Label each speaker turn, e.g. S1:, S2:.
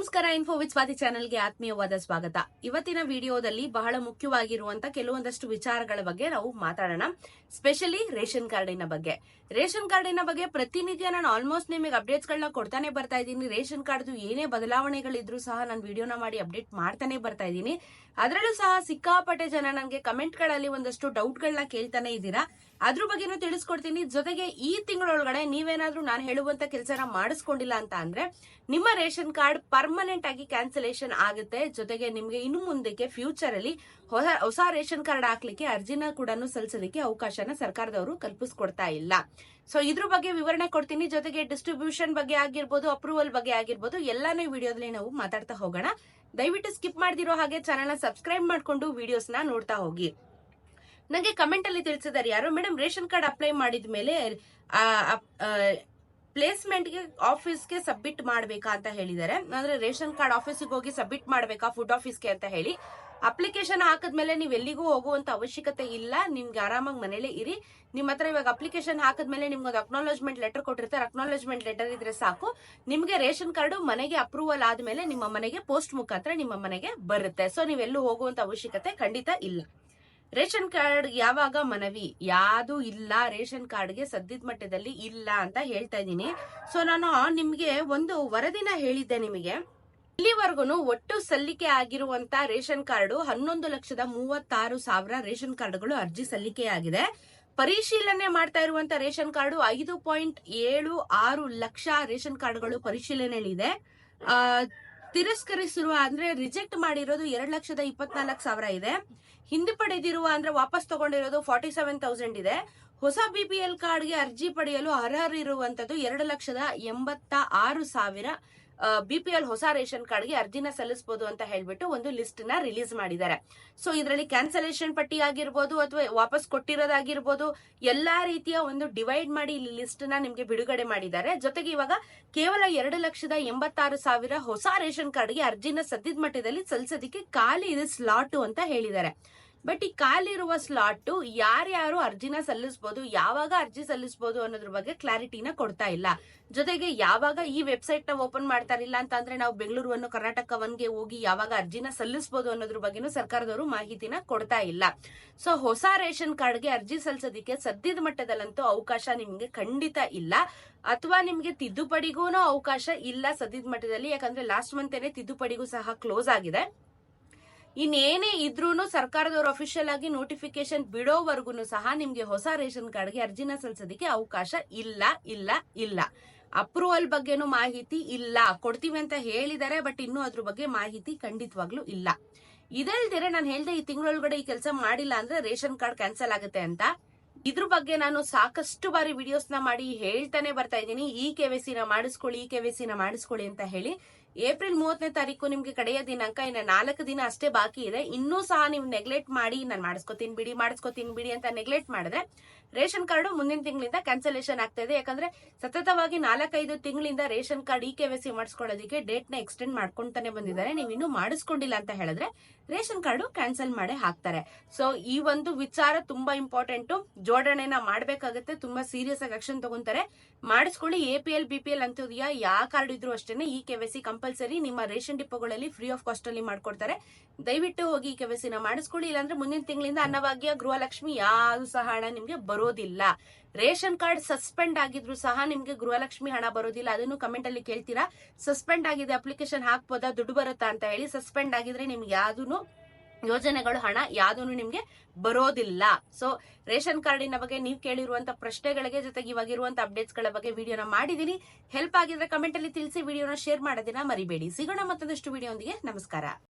S1: ನಮಸ್ಕಾರ info with Swati ಚಾನೆಲ್ಗೆ ಆತ್ಮೀಯವಾದ ಸ್ವಾಗತ. ಇವತ್ತಿನ ವಿಡಿಯೋದಲ್ಲಿ ಬಹಳ ಮುಖ್ಯವಾಗಿರುವಂತ ಕೆಲವೊಂದಷ್ಟು ವಿಚಾರಗಳ ಬಗ್ಗೆ ನಾವು ಮಾತಾಡೋಣ. ಸ್ಪೆಷಲಿ ರೇಷನ್ ಕಾರ್ಡಿನ ಬಗ್ಗೆ. ರೇಷನ್ ಕಾರ್ಡಿನ ಬಗ್ಗೆ ಪ್ರತಿನಿತ್ಯ ನಾನು ಆಲ್ಮೋಸ್ಟ್ ನಿಮಗೆ ಅಪ್ಡೇಟ್ಸ್ ಗಳನ್ನ ಕೊಡ್ತಾನೆ ಬರ್ತಾ ಇದ್ದೀನಿ. ರೇಷನ್ ಕಾರ್ಡ್ದು ಏನೇ ಬದಲಾವಣೆಗಳಿದ್ರು ಸಹ ನಾನು ವಿಡಿಯೋನ ಮಾಡಿ ಅಪ್ಡೇಟ್ ಮಾಡ್ತಾನೆ ಬರ್ತಾ ಇದ್ದೀನಿ. ಅದರಲ್ಲೂ ಸಹ ಸಿಕ್ಕಾಪಟ್ಟೆ ಜನ ನನಗೆ ಕಮೆಂಟ್ಗಳಲ್ಲಿ ಒಂದಷ್ಟು ಡೌಟ್ ಗಳನ್ನ ಕೇಳ್ತಾನೆ ಇದ್ದೀರಾ. ಅದ್ರ ಬಗ್ಗೆನೂ ತಿಳಿಸ್ಕೊಡ್ತೀನಿ. ಜೊತೆಗೆ ಈ ತಿಂಗಳೊಳಗಡೆ ನೀವೇನಾದ್ರೂ ನಾನು ಹೇಳುವಂತ ಕೆಲಸನ ಮಾಡಿಸ್ಕೊಂಡಿಲ್ಲ ಅಂತ ಅಂದ್ರೆ ನಿಮ್ಮ ರೇಷನ್ ಕಾರ್ಡ್ ಪರ್ಮನೆಂಟ್ ಆಗಿ ಕ್ಯಾನ್ಸಲೇಷನ್ ಆಗುತ್ತೆ. ಜೊತೆಗೆ ನಿಮ್ಗೆ ಇನ್ನು ಮುಂದಕ್ಕೆ ಫ್ಯೂಚರ್ ಅಲ್ಲಿ ಹೊಸ ಹೊಸ ರೇಷನ್ ಕಾರ್ಡ್ ಹಾಕ್ಲಿಕ್ಕೆ ಅರ್ಜಿನ ಕೂಡ ಸಲ್ಲಿಸೋದಕ್ಕೆ ಅವಕಾಶನ ಸರ್ಕಾರದವರು ಕಲ್ಪಿಸ್ಕೊಡ್ತಾ ಇಲ್ಲ. ಸೊ ಇದ್ರ ಬಗ್ಗೆ ವಿವರಣೆ ಕೊಡ್ತೀನಿ. ಜೊತೆಗೆ ಡಿಸ್ಟ್ರಿಬ್ಯೂಷನ್ ಬಗ್ಗೆ ಆಗಿರ್ಬೋದು ಅಪ್ರೂವಲ್ ಬಗ್ಗೆ ಆಗಿರ್ಬೋದು, ಎಲ್ಲಾನು ವಿಡಿಯೋದಲ್ಲಿ ನಾವು ಮಾತಾಡ್ತಾ ಹೋಗೋಣ. ದಯವಿಟ್ಟು ಸ್ಕಿಪ್ ಮಾಡ್ದಿರೋ ಹಾಗೆ ಚಾನಲ್ ಸಬ್ಸ್ಕ್ರೈಬ್ ಮಾಡ್ಕೊಂಡು ವಿಡಿಯೋಸ್ನ ನೋಡ್ತಾ ಹೋಗಿ. ನಂಗೆ ಕಮೆಂಟ್ ಅಲ್ಲಿ ತಿಳಿಸಿದಾರೆ ಯಾರು. ಮೇಡಮ್ ರೇಷನ್ ಕಾರ್ಡ್ ಅಪ್ಲೈ ಮಾಡಿದ ಮೇಲೆ ಪ್ಲೇಸ್ಮೆಂಟ್ಗೆ ಆಫೀಸ್ಗೆ ಸಬ್ಮಿಟ್ ಮಾಡ್ಬೇಕಾ ಅಂತ ಹೇಳಿದ್ದಾರೆ. ಅಂದ್ರೆ ರೇಷನ್ ಕಾರ್ಡ್ ಆಫೀಸಿಗೆ ಹೋಗಿ ಸಬ್ಮಿಟ್ ಮಾಡ್ಬೇಕಾ ಫುಡ್ ಆಫೀಸ್ಗೆ ಅಂತ ಹೇಳಿ. ಅಪ್ಲಿಕೇಶನ್ ಹಾಕಿದ್ಮೇಲೆ ನೀವು ಎಲ್ಲಿಗೂ ಹೋಗುವಂತ ಅವಶ್ಯಕತೆ ಇಲ್ಲ. ನಿಮ್ಗೆ ಆರಾಮಾಗಿ ಮನೇಲೆ ಇರಿ. ನಿಮ್ಮ ಹತ್ರ ಇವಾಗ ಅಪ್ಲಿಕೇಶನ್ ಹಾಕಿದ್ಮೇಲೆ ಮೇಲೆ ಒಂದು ಅಕ್ನಾಲಜ್ಮೆಂಟ್ ಲೆಟರ್ ಕೊಟ್ಟಿರ್ತಾರೆ. ಅಕ್ನಾಲಜ್ಮೆಂಟ್ ಲೆಟರ್ ಇದ್ರೆ ಸಾಕು. ನಿಮ್ಗೆ ರೇಷನ್ ಕಾರ್ಡ್ ಮನೆಗೆ ಅಪ್ರೂವಲ್ ಆದ್ಮೇಲೆ ನಿಮ್ಮ ಮನೆಗೆ ಪೋಸ್ಟ್ ಮುಖಾಂತರ ನಿಮ್ಮ ಮನೆಗೆ ಬರುತ್ತೆ. ಸೊ ನೀವೆಲ್ಲೂ ಹೋಗುವಂತ ಅವಶ್ಯಕತೆ ಖಂಡಿತ ಇಲ್ಲ. ರೇಷನ್ ಕಾರ್ಡ್ ಯಾವಾಗ ಮನವಿ? ಯಾವುದು ಇಲ್ಲ, ರೇಷನ್ ಕಾರ್ಡ್ಗೆ ಸದ್ಯದ ಮಟ್ಟದಲ್ಲಿ ಇಲ್ಲ ಅಂತ ಹೇಳ್ತಾ ಇದ್ದೀನಿ. ಸೊ ನಾನು ನಿಮಗೆ ಒಂದು ವರದಿನ ಹೇಳಿದ್ದೆ ನಿಮಗೆ. ಇಲ್ಲಿವರೆಗೂ ಒಟ್ಟು ಸಲ್ಲಿಕೆ ಆಗಿರುವಂತ ರೇಷನ್ ಕಾರ್ಡ್ ಹನ್ನೊಂದು ಲಕ್ಷದ ಮೂವತ್ತಾರು ಸಾವಿರ ರೇಷನ್ ಕಾರ್ಡ್ಗಳು ಅರ್ಜಿ ಸಲ್ಲಿಕೆ ಆಗಿದೆ. ಪರಿಶೀಲನೆ ಮಾಡ್ತಾ ಇರುವಂತ ರೇಷನ್ ಕಾರ್ಡ್ ಐದು ಪಾಯಿಂಟ್ ಏಳು ಆರು ಲಕ್ಷ ರೇಷನ್ ಕಾರ್ಡ್ಗಳು ಪರಿಶೀಲನೆಯಲ್ಲಿದೆ ತಿರಸ್ಕರಿಸಿರುವ ಅಂದ್ರೆ ರಿಜೆಕ್ಟ್ ಮಾಡಿರೋದು ಎರಡ್ ಲಕ್ಷದ ಇಪ್ಪತ್ನಾಲ್ಕು ಸಾವಿರ ಇದೆ. ಹಿಂದೆ ಅಂದ್ರೆ ವಾಪಸ್ ತಗೊಂಡಿರೋದು ಫಾರ್ಟಿ ಸೆವೆನ್ ತೌಸಂಡ್ ಇದೆ. ಹೊಸ ಬಿಪಿಎಲ್ ಕಾರ್ಡ್ಗೆ ಅರ್ಜಿ ಪಡೆಯಲು ಅರ್ಹರಿರುವಂತದ್ದು ಎರಡು ಲಕ್ಷದ ಎಂಬತ್ತ ಆರು ಸಾವಿರ. ಬಿಪಿಎಲ್ ಹೊಸ ರೇಷನ್ ಕಾರ್ಡ್ಗೆ ಅರ್ಜಿನ ಸಲ್ಲಿಸಬಹುದು ಅಂತ ಹೇಳ್ಬಿಟ್ಟು ಒಂದು ಲಿಸ್ಟ್ನ ರಿಲೀಸ್ ಮಾಡಿದ್ದಾರೆ. ಸೊ, ಇದರಲ್ಲಿ ಕ್ಯಾನ್ಸಲೇಷನ್ ಪಟ್ಟಿ ಆಗಿರ್ಬೋದು ಅಥವಾ ವಾಪಸ್ ಕೊಟ್ಟಿರೋದಾಗಿರ್ಬೋದು, ಎಲ್ಲಾ ರೀತಿಯ ಒಂದು ಡಿವೈಡ್ ಮಾಡಿ ಇಲ್ಲಿ ಲಿಸ್ಟ್ನ ನಿಮ್ಗೆ ಬಿಡುಗಡೆ ಮಾಡಿದ್ದಾರೆ. ಜೊತೆಗೆ ಇವಾಗ ಕೇವಲ ಎರಡು ಲಕ್ಷದ ಎಂಬತ್ತಾರು ಸಾವಿರ ಹೊಸ ರೇಷನ್ ಕಾರ್ಡ್ಗೆ ಅರ್ಜಿನ ಸದ್ಯದ ಮಟ್ಟದಲ್ಲಿ ಸಲ್ಲಿಸೋದಿಕ್ಕೆ ಖಾಲಿ ಇದೆ ಸ್ಲಾಟ್ ಅಂತ ಹೇಳಿದ್ದಾರೆ. ಬಟ್ ಈ ಕಾಲಿರುವ ಸ್ಲಾಟ್ ಯಾರ್ಯಾರು ಅರ್ಜಿನ ಸಲ್ಲಿಸಬಹುದು ಯಾವಾಗ ಅರ್ಜಿ ಸಲ್ಲಿಸಬಹುದು ಅನ್ನೋದ್ರ ಬಗ್ಗೆ ಕ್ಲಾರಿಟಿನ ಕೊಡ್ತಾ ಇಲ್ಲ. ಜೊತೆಗೆ ಯಾವಾಗ ಈ ವೆಬ್ಸೈಟ್ನ ಓಪನ್ ಮಾಡ್ತಾರಿಲ್ಲ ಅಂತ ಅಂದ್ರೆ ನಾವು ಬೆಂಗಳೂರನ್ನು ಕರ್ನಾಟಕ ಒನ್ಗೆ ಹೋಗಿ ಯಾವಾಗ ಅರ್ಜಿನ ಸಲ್ಲಿಸಬಹುದು ಅನ್ನೋದ್ರ ಬಗ್ಗೆನೂ ಸರ್ಕಾರದವರು ಮಾಹಿತಿನ ಕೊಡ್ತಾ ಇಲ್ಲ. ಸೊ ಹೊಸ ರೇಷನ್ ಕಾರ್ಡ್ಗೆ ಅರ್ಜಿ ಸಲ್ಲಿಸೋದಕ್ಕೆ ಸದ್ಯದ ಮಟ್ಟದಲ್ಲಂತೂ ಅವಕಾಶ ನಿಮ್ಗೆ ಖಂಡಿತ ಇಲ್ಲ. ಅಥವಾ ನಿಮ್ಗೆ ತಿದ್ದುಪಡಿಗೂ ಅವಕಾಶ ಇಲ್ಲ ಸದ್ಯದ ಮಟ್ಟದಲ್ಲಿ, ಯಾಕಂದ್ರೆ ಲಾಸ್ಟ್ ಏನೇ ತಿದ್ದುಪಡಿಗೂ ಸಹ ಕ್ಲೋಸ್ ಆಗಿದೆ. ಇನ್ನೇನೇ ಇದ್ರೂ ಸರ್ಕಾರದವರು ಅಫಿಷಿಯಲ್ ಆಗಿ ನೋಟಿಫಿಕೇಶನ್ ಬಿಡೋವರೆಗೂ ಸಹ ನಿಮ್ಗೆ ಹೊಸ ರೇಷನ್ ಕಾರ್ಡ್ಗೆ ಅರ್ಜಿನ ಸಲ್ಲಿಸೋದಕ್ಕೆ ಅವಕಾಶ ಇಲ್ಲ ಇಲ್ಲ ಇಲ್ಲ. ಅಪ್ರೂವಲ್ ಬಗ್ಗೆನೂ ಮಾಹಿತಿ ಇಲ್ಲ. ಕೊಡ್ತೀವಿ ಅಂತ ಹೇಳಿದ್ದಾರೆ ಬಟ್ ಇನ್ನೂ ಅದ್ರ ಬಗ್ಗೆ ಮಾಹಿತಿ ಖಂಡಿತವಾಗ್ಲೂ ಇಲ್ಲ. ಇದಲ್ದಿರ ನಾನು ಹೇಳ್ದೆ ಈ ತಿಂಗಳೊಳಗಡೆ ಈ ಕೆಲಸ ಮಾಡಿಲ್ಲ ಅಂದ್ರೆ ರೇಷನ್ ಕಾರ್ಡ್ ಕ್ಯಾನ್ಸಲ್ ಆಗುತ್ತೆ ಅಂತ. ಇದ್ರ ಬಗ್ಗೆ ನಾನು ಸಾಕಷ್ಟು ಬಾರಿ ವಿಡಿಯೋಸ್ನ ಮಾಡಿ ಹೇಳ್ತಾನೆ ಬರ್ತಾ ಇದ್ದೀನಿ. ಈ ಕೆವಿಸಿನ ಮಾಡಿಸ್ಕೊಳ್ಳಿ, ಈ ಕೆವಿಸಿನ ಮಾಡಿಸ್ಕೊಳ್ಳಿ ಅಂತ ಹೇಳಿ ಏಪ್ರಿಲ್ ಮೂವತ್ತನೇ ತಾರೀಕು ನಿಮ್ಗೆ ಕಡೆಯ ದಿನಾಂಕ, ಇನ್ನು ನಾಲ್ಕು ದಿನ ಅಷ್ಟೇ ಬಾಕಿ ಇದೆ. ಇನ್ನೂ ಸಹ ನೀವು ನೆಗ್ಲೆಕ್ಟ್ ಮಾಡಿ, ನಾನು ಮಾಡಿಸ್ಕೊತೀನಿ ಬಿಡಿ ಮಾಡಿಸ್ಕೊತೀನಿ ಬಿಡಿ ಅಂತ ನೆಗ್ಲೆಕ್ಟ್ ಮಾಡಿದ್ರೆ ರೇಷನ್ ಕಾರ್ಡ್ ಮುಂದಿನ ತಿಂಗಳಿಂದ ಕ್ಯಾನ್ಸಲೇಷನ್ ಆಗ್ತಾ ಇದೆ. ಯಾಕಂದ್ರೆ ಸತತವಾಗಿ ನಾಲ್ಕೈದು ತಿಂಗಳಿಂದ ration card e K Y C ಮಾಡಿಸ್ಕೊಳ್ಳೋದಕ್ಕೆ ಡೇಟ್ನ ಎಕ್ಸ್ಟೆಂಡ್ ಮಾಡ್ಕೊಂತಾನೆ ಬಂದಿದ್ದಾರೆ. ನೀವು ಇನ್ನೂ ಮಾಡಿಸ್ಕೊಂಡಿಲ್ಲ ಅಂತ ಹೇಳಿದ್ರೆ ರೇಷನ್ ಕಾರ್ಡು ಕ್ಯಾನ್ಸಲ್ ಮಾಡಿ ಹಾಕ್ತಾರೆ. ಸೊ ಈ ಒಂದು ವಿಚಾರ ತುಂಬಾ ಇಂಪಾರ್ಟೆಂಟ್ ಜೋಡಣೆನ ಮಾಡಬೇಕಾಗುತ್ತೆ. ತುಂಬಾ ಸೀರಿಯಸ್ ಆಗಿ ಆಕ್ಷನ್ ತಗೊಂತಾರೆ. ಮಾಡಿಸ್ಕೊಳ್ಳಿ A P L B P L ಯಾವ ಕಾರ್ಡ್ ಇದ್ರು ಅಷ್ಟೇನೆ ಈ ಕೆವಿಸಿ ಕಂಪಲ್ಸರಿ ನಿಮ್ಮ ರೇಷನ್ ಡಿಪೋಗಳಲ್ಲಿ ಫ್ರೀ ಆಫ್ ಕಾಸ್ಟ್ ಅಲ್ಲಿ ಮಾಡ್ಕೊಡ್ತಾರೆ. ದಯವಿಟ್ಟು ಹೋಗಿ ಈ ಕೆವಿಸಿನ ಮಾಡಿಸ್ಕೊಳ್ಳಿ, ಇಲ್ಲಾಂದ್ರೆ ಮುಂದಿನ ತಿಂಗಳಿಂದ ಅನ್ನಭಾಗ್ಯ, ಗೃಹಲಕ್ಷ್ಮಿ ಯಾರು ಸಹ ಹಣ ನಿಮ್ಗೆ ಬರೋದಿಲ್ಲ. ರೇಷನ್ ಕಾರ್ಡ್ ಸಸ್ಪೆಂಡ್ ಆಗಿದ್ರು ಸಹ ನಿಮ್ಗೆ ಗೃಹಲಕ್ಷ್ಮಿ ಹಣ ಬರೋದಿಲ್ಲ. ಅದನ್ನು ಕಮೆಂಟ್ ಅಲ್ಲಿ ಕೇಳ್ತೀರಾ. ಸಸ್ಪೆಂಡ್ ಆಗಿದೆ, ಅಪ್ಲಿಕೇಶನ್ ಹಾಕ್ಬೋದಾ, ದುಡ್ಡು ಬರುತ್ತಾ ಅಂತ ಹೇಳಿ ಸಸ್ಪೆಂಡ್ ಆಗಿದ್ರೆ ನಿಮ್ಗೆ ಯಾವ್ದೂನು ಯೋಜನೆಗಳು ಹಣ ಯಾವ್ದೂ ನಿಮ್ಗೆ ಬರೋದಿಲ್ಲ. ಸೊ ರೇಷನ್ ಕಾರ್ಡಿನ ಬಗ್ಗೆ ನೀವು ಕೇಳಿರುವಂತ ಪ್ರಶ್ನೆಗಳಿಗೆ ಜೊತೆಗೆ ಇವಾಗ ಇರುವಂತ ಅಪ್ಡೇಟ್ಸ್ಗಳ ಬಗ್ಗೆ ವಿಡಿಯೋನ ಮಾಡಿದೀನಿ ಹೆಲ್ಪ್ ಆಗಿದ್ರೆ ಕಮೆಂಟ್ ಅಲ್ಲಿ ತಿಳಿಸಿ, ವಿಡಿಯೋನ ಶೇರ್ ಮಾಡೋದಿನ ಮರಿಬೇಡಿ. ಸಿಗೋಣ ಮತ್ತೊಂದಷ್ಟು ವಿಡಿಯೋ ನಮಸ್ಕಾರ.